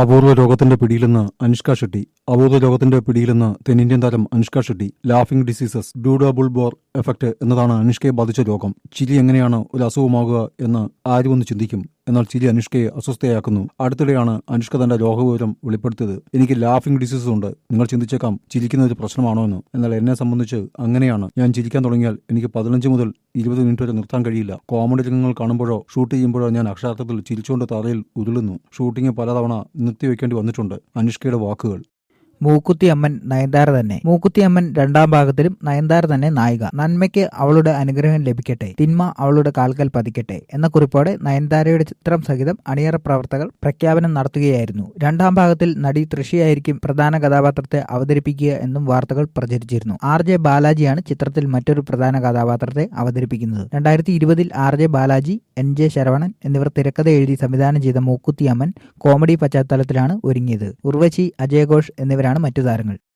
അപൂർവ രോഗത്തിന്റെ പിടിയിലെന്ന് അനുഷ്ക ഷെട്ടി അപൂർവ രോഗത്തിന്റെ പിടിയിലെന്ന് തെന്നിന്ത്യൻ താരം Anushka Shetty laughing diseases pseudobulbar effect എന്നതാണ് അനുഷ്കയെ ബാധിച്ച രോഗം. ചിലി എങ്ങനെയാണ് ഒരു അസുഖമാകുക എന്ന് ആരും ഒന്ന് ചിന്തിക്കും? എന്നാൽ ചിലി അനുഷ്കയെ അസ്വസ്ഥയാക്കുന്നു. അടുത്തിടെയാണ് അനുഷ്ക തന്റെ രോഗവിവരം വെളിപ്പെടുത്തിയത്. എനിക്ക് ലാഫിംഗ് ഡിസീസസ് ഉണ്ട്. നിങ്ങൾ ചിന്തിച്ചേക്കാം ചിരിക്കുന്ന ഒരു പ്രശ്നമാണോ എന്ന്. എന്നാൽ എന്നെ സംബന്ധിച്ച് അങ്ങനെയാണ്. ഞാൻ ചിരിക്കാൻ തുടങ്ങിയാൽ എനിക്ക് പതിനഞ്ച് മുതൽ ഇരുപത് മിനിറ്റ് വരെ നിർത്താൻ കഴിയില്ല. കോമഡി രംഗങ്ങൾ കാണുമ്പോഴോ ഷൂട്ട് ചെയ്യുമ്പോഴോ ഞാൻ അക്ഷരാർത്ഥത്തിൽ ചിരിച്ചുകൊണ്ട് തറയിൽ ഉരുളുന്നു. ഷൂട്ടിംഗ് പലതവണ നിർത്തിവെക്കേണ്ടി വന്നിട്ടുണ്ട്. അനുഷ്കയുടെ വാക്കുകൾ. മൂക്കുത്തി അമ്മൻ നയൻതാര തന്നെ. മൂക്കുത്തിയമ്മൻ രണ്ടാം ഭാഗത്തിലും നയൻതാര തന്നെ നായിക. നന്മയ്ക്ക് അവളുടെ അനുഗ്രഹം ലഭിക്കട്ടെ. തിന്മ അവളുടെ കാൽക്കൽ പതിക്കട്ടെ. എന്ന കുറിപ്പോടെ നയൻതാരയുടെ ചിത്രം സഹിതം അണിയറ പ്രവർത്തകർ പ്രഖ്യാപനം നടത്തുകയായിരുന്നു. രണ്ടാം ഭാഗത്തിൽ നടി തൃഷിയായിരിക്കും പ്രധാന കഥാപാത്രത്തെ അവതരിപ്പിക്കുക എന്നും വാർത്തകൾ പ്രചരിച്ചിരുന്നു. ആർ ജെ ബാലാജിയാണ് ചിത്രത്തിൽ മറ്റൊരു പ്രധാന കഥാപാത്രത്തെ അവതരിപ്പിക്കുന്നത്. രണ്ടായിരത്തി ഇരുപതിൽ R J Balaji N J Saravanan എന്നിവർ തിരക്കഥ എഴുതി സംവിധാനം ചെയ്ത മൂക്കുത്തിയമ്മൻ കോമഡി പശ്ചാത്തലത്തിലാണ് ഒരുങ്ങിയത്. ഉർവശി അജയഘോഷ് എന്നിവരാണ് മറ്റു താരങ്ങൾ.